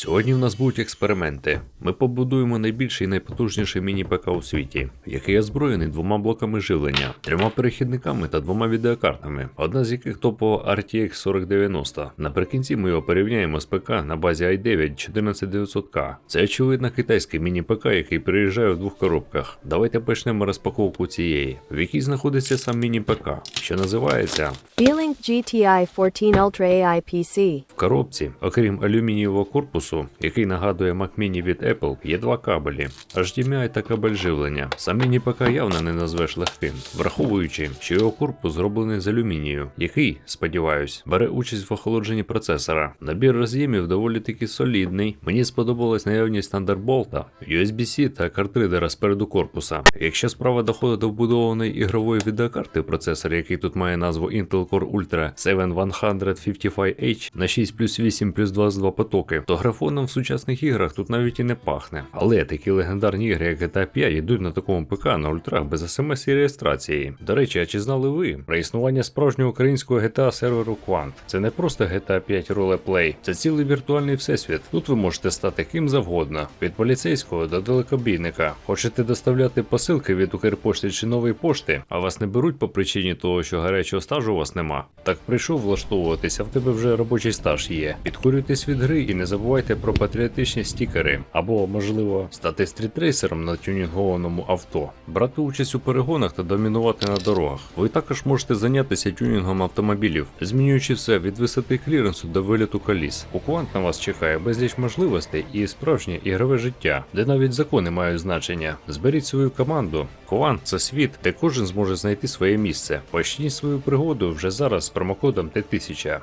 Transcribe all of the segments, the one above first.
Сьогодні в нас будуть експерименти. Ми побудуємо найбільший і найпотужніший міні-ПК у світі, який озброєний двома блоками живлення, трьома перехідниками та двома відеокартами, одна з яких топова RTX 4090. Наприкінці ми його порівняємо з ПК на базі i9 14900K. Це очевидно китайський міні-ПК, який приїжджає в двох коробках. Давайте почнемо розпаковку цієї, в якій знаходиться сам міні-ПК, що називається Feeling GTI 14 Ultra AI PC. В коробці, окрім алюмінієвого корпусу, який нагадує Mac Mini від Apple, є два кабелі HDMI та кабель живлення. Сам міні-ПК явно не назвеш легким, враховуючи, що його корпус зроблений з алюмінію, який, сподіваюсь, бере участь в охолодженні процесора. Набір роз'ємів доволі таки солідний. Мені сподобалась наявність Thunderbolt, USB-C та картридера спереду корпуса. Якщо справа доходить до вбудованої ігрової відеокарти процесор, який тут має назву Intel Core Ultra 7155H на 6 плюс 8 плюс 22 потоки, то графоном в сучасних іграх тут навіть і не пахне. Але такі легендарні ігри, як GTA 5, йдуть на такому ПК на ультрах без смс і реєстрації. До речі, а чи знали ви про існування справжнього українського GTA серверу Quant? Це не просто GTA 5 ролеплей, це цілий віртуальний всесвіт. Тут ви можете стати ким завгодно, від поліцейського до далекобійника. Хочете доставляти посилки від Укрпошти чи нової пошти, а вас не беруть по причині того, що гарячого стажу у вас нема. Так прийшов влаштовуватися, в тебе вже робочий стаж є. Підкурюйтесь від гри і не забувайте про патріотичні стікери, або, можливо, стати стрітрейсером на тюнінгованому авто, брати участь у перегонах та домінувати на дорогах. Ви також можете зайнятися тюнінгом автомобілів, змінюючи все від висоти кліренсу до виліту коліс. У Квант на вас чекає безліч можливостей і справжнє ігрове життя, де навіть закони мають значення. Зберіть свою команду. Квант це світ, де кожен зможе знайти своє місце. Почніть свою пригоду вже зараз з промокодом Т1000.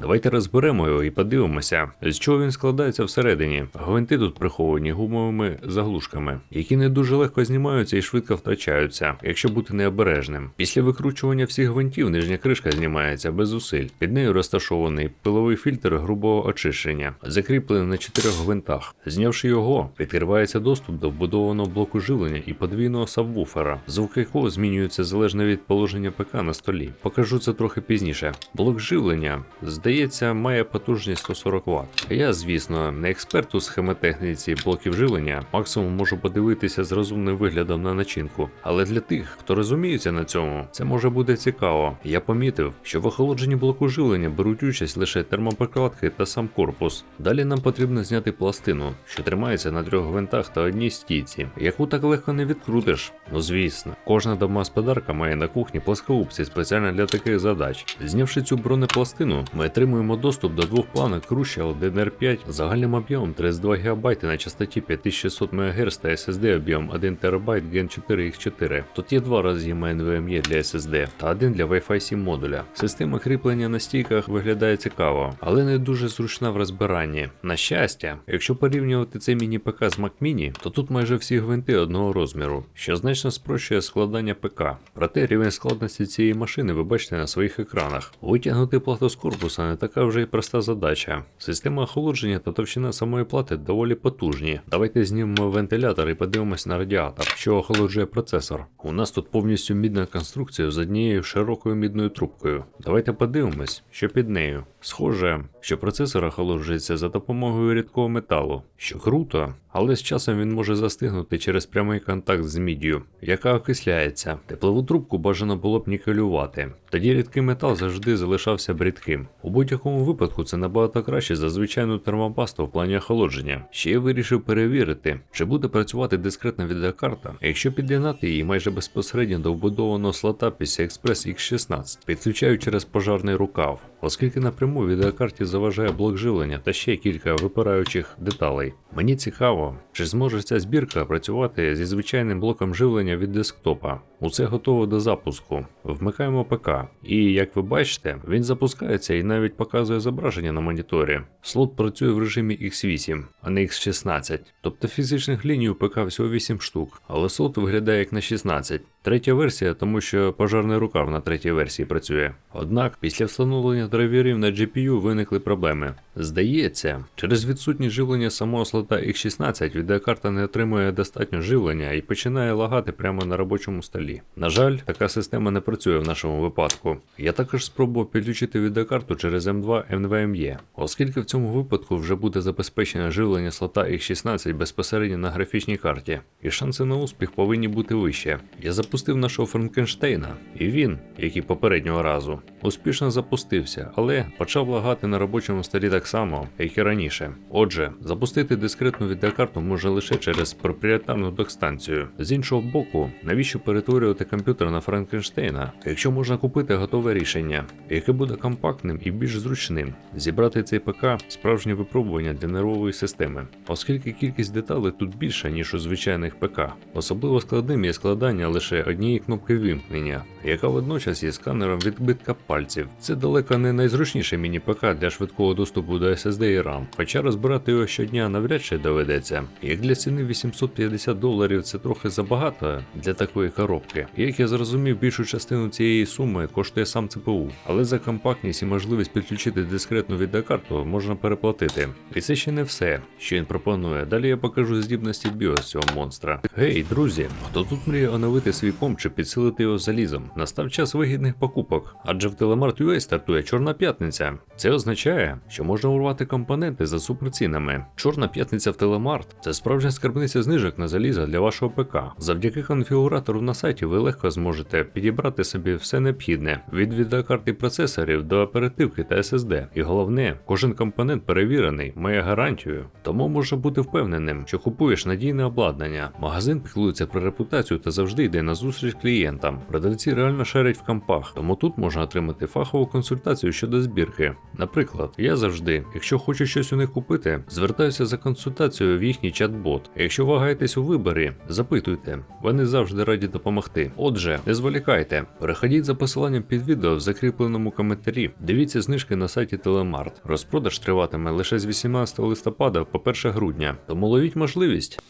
Давайте розберемо його і подивимося, з чого він складається всередині. Гвинти тут приховані гумовими заглушками, які не дуже легко знімаються і швидко втрачаються, якщо бути необережним. Після викручування всіх гвинтів нижня кришка знімається без зусиль. Під нею розташований пиловий фільтр грубого очищення, закріплений на чотирьох гвинтах. Знявши його, відкривається доступ до вбудованого блоку живлення і подвійного сабвуфера, звук якого змінюється залежно від положення ПК на столі. Покажу це трохи пізніше. Блок живлення здається, має потужність 140 Вт. Я, звісно, не експерт у схемотехніці блоків живлення, максимум можу подивитися з розумним виглядом на начинку. Але для тих, хто розуміється на цьому, це може бути цікаво. Я помітив, що в охолодженні блоку живлення беруть участь лише термопрокладки та сам корпус. Далі нам потрібно зняти пластину, що тримається на трьох гвинтах та одній стійці, яку так легко не відкрутиш. Ну звісно, кожна домогосподарка має на кухні пласкоупці спеціально для таких задач. Знявши цю бронепластину, ми отримуємо доступ до двох планок Crucial DDR5 з загальним об'ємом 32 ГБ на частоті 5600 МГц та SSD об'ємом 1 ТБ Gen 4 X4. Тут є два роз'єми NVMe для SSD та один для Wi-Fi 7 модуля. Система кріплення на стійках виглядає цікаво, але не дуже зручна в розбиранні. На щастя, якщо порівнювати цей міні-ПК з Mac Mini, то тут майже всі гвинти одного розміру, що значно спрощує складання ПК. Проте рівень складності цієї машини ви бачите на своїх екранах. Витягнути плату з корпуса не така вже й проста задача. Система охолодження та товщина самої плати доволі потужні. Давайте знімемо вентилятор і подивимось на радіатор, що охолоджує процесор. У нас тут повністю мідна конструкція з однією широкою мідною трубкою. Давайте подивимось, що під нею. Схоже, що процесор охолоджується за допомогою рідкого металу, що круто, але з часом він може застигнути через прямий контакт з міддю, яка окисляється. Теплову трубку бажано було б нікелювати. Тоді рідкий метал завжди залишався б рідким. У будь-якому випадку це набагато краще за звичайну термопасту в плані охолодження. Ще я вирішив перевірити, чи буде працювати дискретна відеокарта, якщо під'єднати її майже безпосередньо до вбудованого слота PCI-Express X16, підключаю через пожарний рукав, оскільки напряму відеокарті заважає блок живлення та ще кілька випираючих деталей. Мені цікаво, чи зможе ця збірка працювати зі звичайним блоком живлення від десктопа. Усе готово до запуску. Вмикаємо ПК, і як ви бачите, він запускається і навіть показує зображення на моніторі. Слот працює в режимі X8, а не X16. Тобто фізичних ліній у ПК всього 8 штук, але слот виглядає як на 16. Третя версія, тому що пожарний рукав на третій версії працює. Однак після встановлення драйверів на GPU виникли проблеми. Здається, через відсутність живлення самого слота X16 відеокарта не отримує достатньо живлення і починає лагати прямо на робочому столі. На жаль, така система не працює в нашому випадку. Я також спробував підключити відеокарту через M2 NVMe, оскільки в цьому випадку вже буде забезпечено живлення слота X16 безпосередньо на графічній карті, і шанси на успіх повинні бути вище. Я запустив нашого Франкенштейна, і він, як і попереднього разу, успішно запустився, але почав лагати на робочому столі так само, як і раніше. Отже, запустити дискретну відеокарту може лише через проприєтарну док-станцію. З іншого боку, навіщо перетворювати комп'ютер на Франкенштейна, якщо можна купити готове рішення, яке буде компактним і більш зручним. Зібрати цей ПК справжнє випробування для нервової системи, оскільки кількість деталей тут більша, ніж у звичайних ПК. Особливо складним є складання лише однієї кнопки вимкнення, яка водночас є сканером відбитка пальців. Це далеко не найзручніше міні-ПК для швидкого доступу до SSD і RAM, хоча розбирати його щодня навряд чи доведеться. Як для ціни 850 доларів це трохи забагато для такої коробки. Як я зрозумів, більшу частину цієї суми коштує сам ЦПУ, але за компактність і можливість підключити дискретну відеокарту можна переплатити. І це ще не все, що він пропонує. Далі я покажу здібності BIOS цього монстра. Гей, друзі, хто тут мріє оновити свій комп чи підсилити його залізом? Настав час вигідних покупок, адже в Telemart UA стартує Чорна п'ятниця. Це означає, що можна урвати компоненти за суперцінами. Чорна п'ятниця в Telemart – це справжня скарбниця знижок на залізо для вашого ПК. Завдяки конфігуратору на сайті ви легко зможете підібрати собі все необхідне від відеокарт і процесорів до оперативки та SSD. І головне, кожен компонент перевірений, має гарантію, тому може бути впевненим, що купуєш надійне обладнання. Магазин піклується про репутацію та завжди йде на зустріч клієнтам. Продавці реально шарять в компах, тому тут можна отримати фахову консультацію щодо збірки. Наприклад, я завжди, якщо хочу щось у них купити, звертаюся за консультацією в їхній чат-бот. Якщо вагаєтесь у виборі, запитуйте, вони завжди раді допомогти. Отже, не зволікайте, переходіть за посиланням під відео в закріпленому коментарі. Дивіться знижки на сайті Telemart. Розпродаж триватиме лише з 18 листопада по 1 грудня, тому ловіть можливість.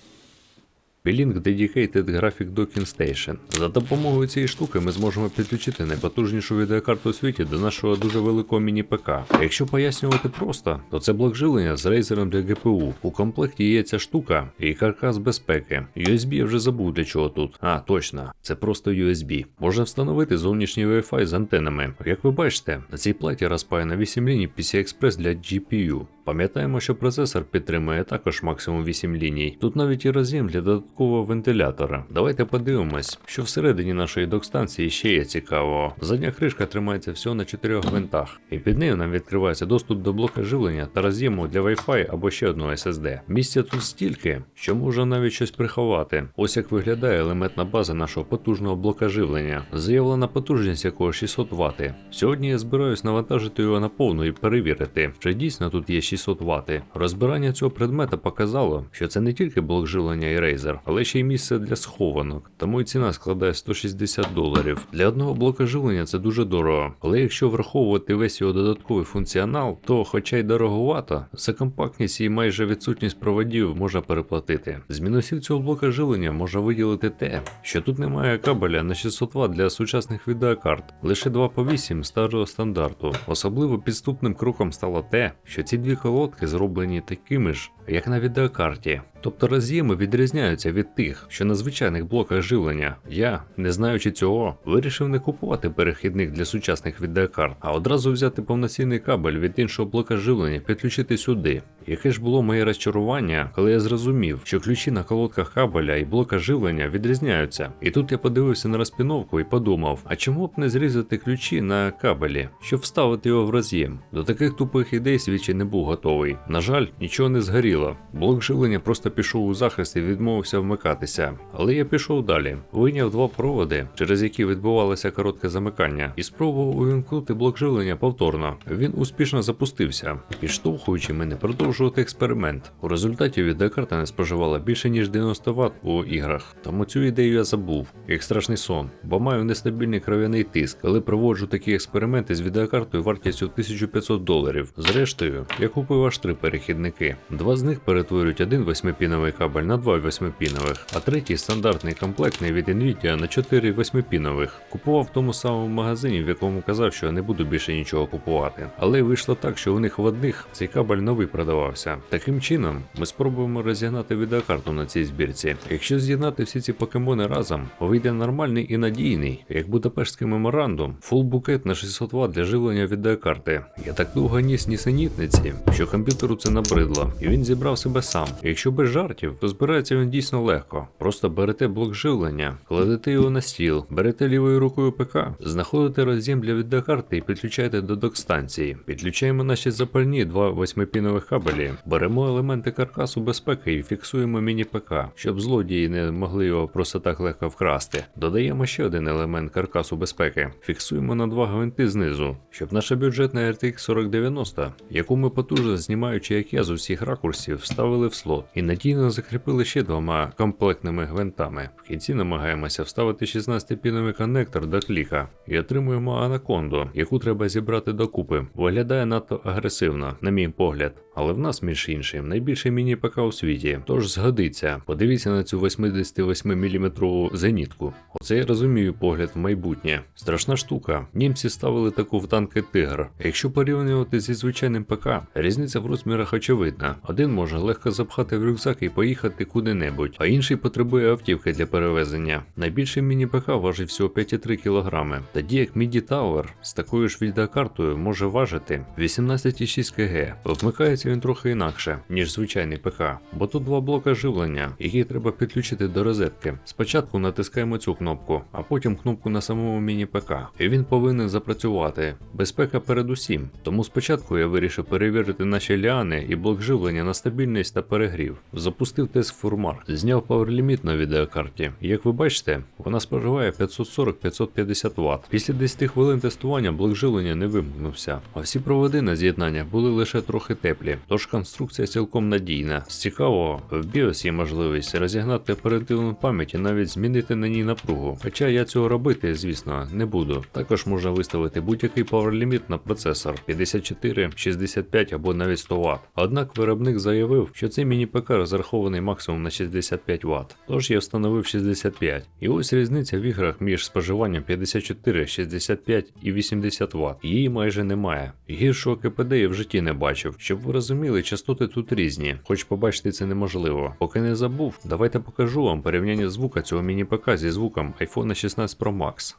P-Link Dedicated Graphic Docking Station. За допомогою цієї штуки ми зможемо підключити найпотужнішу відеокарту у світі до нашого дуже великого міні-ПК. Якщо пояснювати просто, то це блок живлення з рейзером для GPU. У комплекті є ця штука і каркас безпеки. USB я вже забув для чого тут. А, точно, це просто USB. Можна встановити зовнішній Wi-Fi з антенами. Як ви бачите, на цій платі розпаяно 8 ліній PCI-Express для GPU. Пам'ятаємо, що процесор підтримує також максимум 8 ліній. Тут навіть і роз'єм для додаткового вентилятора. Давайте подивимось, що всередині нашої док-станції ще є цікавого. Задня кришка тримається всього на 4 гвинтах, і під нею нам відкривається доступ до блока живлення та роз'єму для Wi-Fi або ще одного SSD. Місця тут стільки, що можна навіть щось приховати. Ось як виглядає елементна база нашого потужного блока живлення, заявлена потужність якого 600 Вт. Сьогодні я збираюсь навантажити його на повну і перевірити, чи дійсно тут є 600 Вт. Розбирання цього предмета показало, що це не тільки блок живлення і рейзер, але ще й місце для схованок, тому і ціна складає 160 доларів. Для одного блока живлення це дуже дорого, але якщо враховувати весь його додатковий функціонал, то, хоча й дороговато, за компактність і майже відсутність проводів можна переплатити. З мінусів цього блока живлення можна виділити те, що тут немає кабеля на 600 Вт для сучасних відеокарт, лише 2 по 8 старого стандарту. Особливо підступним кроком стало те, що ці дві колодки зроблені такими ж, як на відеокарті. Тобто роз'єми відрізняються від тих, що на звичайних блоках живлення. Я, не знаючи цього, вирішив не купувати перехідник для сучасних відеокарт, а одразу взяти повноцінний кабель від іншого блока живлення, підключити сюди. Яке ж було моє розчарування, коли я зрозумів, що ключі на колодках кабеля і блока живлення відрізняються. І тут я подивився на розпіновку і подумав: а чому б не зрізати ключі на кабелі, щоб вставити його в роз'єм? До таких тупих ідей свідчий не був готовий. На жаль, нічого не згоріло. Блок живлення просто пішов у захист і відмовився вмикатися. Але я пішов далі, вийняв два проводи, через які відбувалося коротке замикання, і спробував увімкнути блок живлення повторно. Він успішно запустився, підштовхуючи мене продовжувати експеримент. У результаті відеокарта не споживала більше ніж 90 Вт у іграх. Тому цю ідею я забув, як страшний сон, бо маю нестабільний кров'яний тиск, коли проводжу такі експерименти з відеокартою вартістю 1500 доларів. Зрештою, я купив аж три перехідники. Два з них перетворюють один восьмипіновий кабель на два восьмипінових, а третій стандартний комплектний від Nvidia на чотири восьмипінових. Купував в тому самому магазині, в якому казав, що не буду більше нічого купувати. Але вийшло так, що у них в одних цей кабель новий продавався. Таким чином, ми спробуємо розігнати відеокарту на цій збірці. Якщо з'єднати всі ці покемони разом, вийде нормальний і надійний, як Будапештський меморандум, фул букет на 600 Вт для живлення відеокарти. Я так довго ніс нісенітниці, що комп'ютеру це набридло, і він зібрав себе сам. Якщо жартів, то збирається він дійсно легко. Просто берете блок живлення, кладете його на стіл, берете лівою рукою ПК, знаходите роз'єм для відеокарти і підключаєте до док-станції. Підключаємо наші запальні два восьмипінових кабелі, беремо елементи каркасу безпеки і фіксуємо міні-ПК, щоб злодії не могли його просто так легко вкрасти. Додаємо ще один елемент каркасу безпеки, фіксуємо на два гвинти знизу, щоб наша бюджетна RTX 4090, яку ми потужно знімаючи як я з усіх ракурсів, вставили в слот і надійно закріпили ще двома комплектними гвинтами. В кінці намагаємося вставити 16-піновий коннектор до кліка і отримуємо анаконду, яку треба зібрати докупи. Виглядає надто агресивно, на мій погляд. Але в нас, між іншим, найбільше міні-ПК у світі, тож згодиться. Подивіться на цю 88-мм зенітку. Оце я розумію погляд в майбутнє. Страшна штука. Німці ставили таку в танки Тигр. Якщо порівнювати зі звичайним ПК, різниця в розмірах очевидна. Один може легко запхати в рюкзак і поїхати куди-небудь, а інший потребує автівки для перевезення. Найбільший міні-ПК важить всього 5,3 кг, тоді як MIDI Tower з такою ж відеокартою може важити 18,6 кг. Вмикається він трохи інакше, ніж звичайний ПК, бо тут два блока живлення, які треба підключити до розетки. Спочатку натискаємо цю кнопку, а потім кнопку на самому міні-ПК. І він повинен запрацювати. Безпека передусім. Тому спочатку я вирішив перевірити наші ліани і блок живлення на стабільність та перегрів. Запустив тест фурмар, зняв пауерліміт на відеокарті. Як ви бачите, вона споживає 540-550 Вт. Після 10 хвилин тестування блок живлення не вимкнувся, а всі проводи на з'єднання були лише трохи теплі, тож конструкція цілком надійна. З цікавого, в BIOS є можливість розігнати оперативну пам'ять і навіть змінити на ній напругу. Хоча я цього робити, звісно, не буду. Також можна виставити будь-який пауерліміт на процесор 54, 65 або навіть 100 Вт. Однак виробник заявив, що цей міні-ПК розрахований максимум на 65 Вт, тож я встановив 65. І ось різниця в іграх між споживанням 54, 65 і 80 Вт. Її майже немає. Гіршого КПД я в житті не бачив. Щоб ви розуміли, частоти тут різні, хоч побачити це неможливо. Поки не забув, давайте покажу вам порівняння звука цього міні-ПК зі звуком iPhone 16 Pro Max.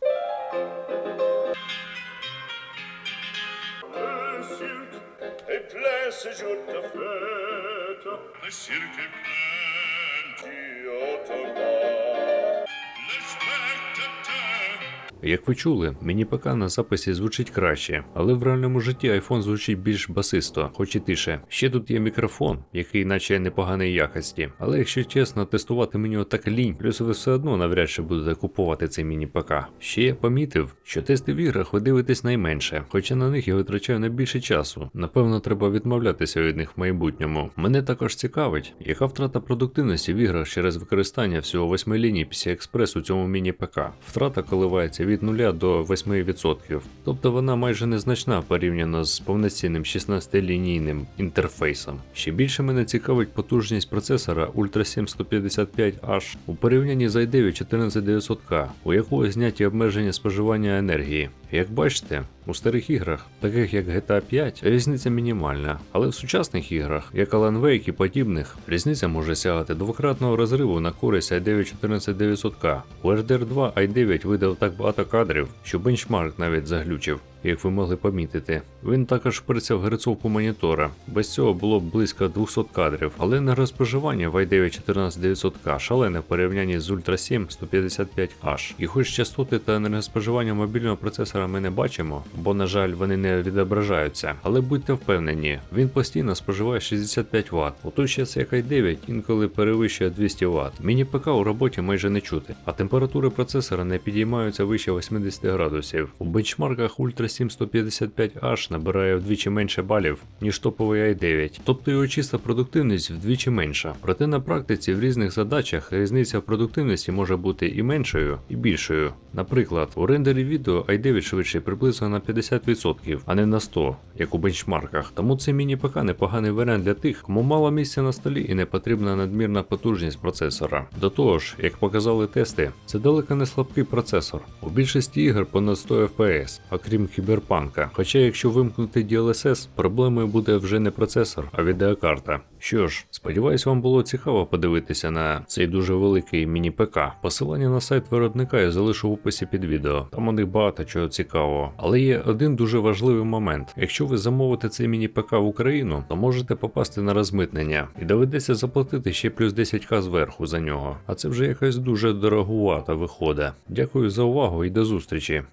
Як ви чули, міні ПК на записі звучить краще, але в реальному житті iPhone звучить більш басисто, хоч і тише. Ще тут є мікрофон, який наче непоганої якості. Але якщо чесно, тестувати мені отак лінь, плюс ви все одно навряд чи будете купувати цей міні ПК. Ще я помітив, що тести в іграх ви дивитесь найменше, хоча на них я витрачаю найбільше часу. Напевно, треба відмовлятися від них в майбутньому. Мене також цікавить, яка втрата продуктивності в іграх через використання всього 8 ліній PCI Express у цьому міні ПК. Втрата коливається від 0 до 8%, тобто вона майже незначна порівняно з повноцінним 16-лінійним інтерфейсом. Ще більше мене цікавить потужність процесора Ultra 7 155H у порівнянні з i9 14900K, у якого зняті обмеження споживання енергії. Як бачите, у старих іграх, таких як GTA 5, різниця мінімальна, але в сучасних іграх, як Alan Wake і подібних, різниця може сягати двократного розриву на користь i9 14900K. У RDR 2 i9 видав так багато кадрів, що бенчмарк навіть заглючив. Як ви могли помітити, він також впирся в герцовку монітора. Без цього було близько 200 кадрів, але енергоспоживання в i9 14900K шалене в порівнянні з Ultra 7 155H. І хоч частоти та енергоспоживання мобільного процесора ми не бачимо, бо, на жаль, вони не відображаються. Але будьте впевнені, він постійно споживає 65 Вт. У той час як i9 інколи перевищує 200 Вт. Міні ПК у роботі майже не чути, а температури процесора не підіймаються вище 80 градусів. У бенчмарках Ultra i7-155H набирає вдвічі менше балів, ніж топовий i9, тобто його чиста продуктивність вдвічі менша. Проте на практиці в різних задачах різниця в продуктивності може бути і меншою, і більшою. Наприклад, у рендері відео i9 швидший приблизно на 50%, а не на 100%, як у бенчмарках. Тому цей міні-ПК непоганий варіант для тих, кому мало місця на столі і не потрібна надмірна потужність процесора. До того ж, як показали тести, це далеко не слабкий процесор. У більшості ігор понад 100 FPS, окрім кіберпанка. Хоча, якщо вимкнути DLSS, проблемою буде вже не процесор, а відеокарта. Що ж, сподіваюсь, вам було цікаво подивитися на цей дуже великий міні-ПК. Посилання на сайт виробника я залишу в описі під відео. Там у них багато чого цікавого. Але є один дуже важливий момент: якщо ви замовите цей міні-ПК в Україну, то можете попасти на розмитнення і доведеться заплатити ще плюс 10к зверху за нього. А це вже якась дуже дорогувата виходить. Дякую за увагу і до зустрічі.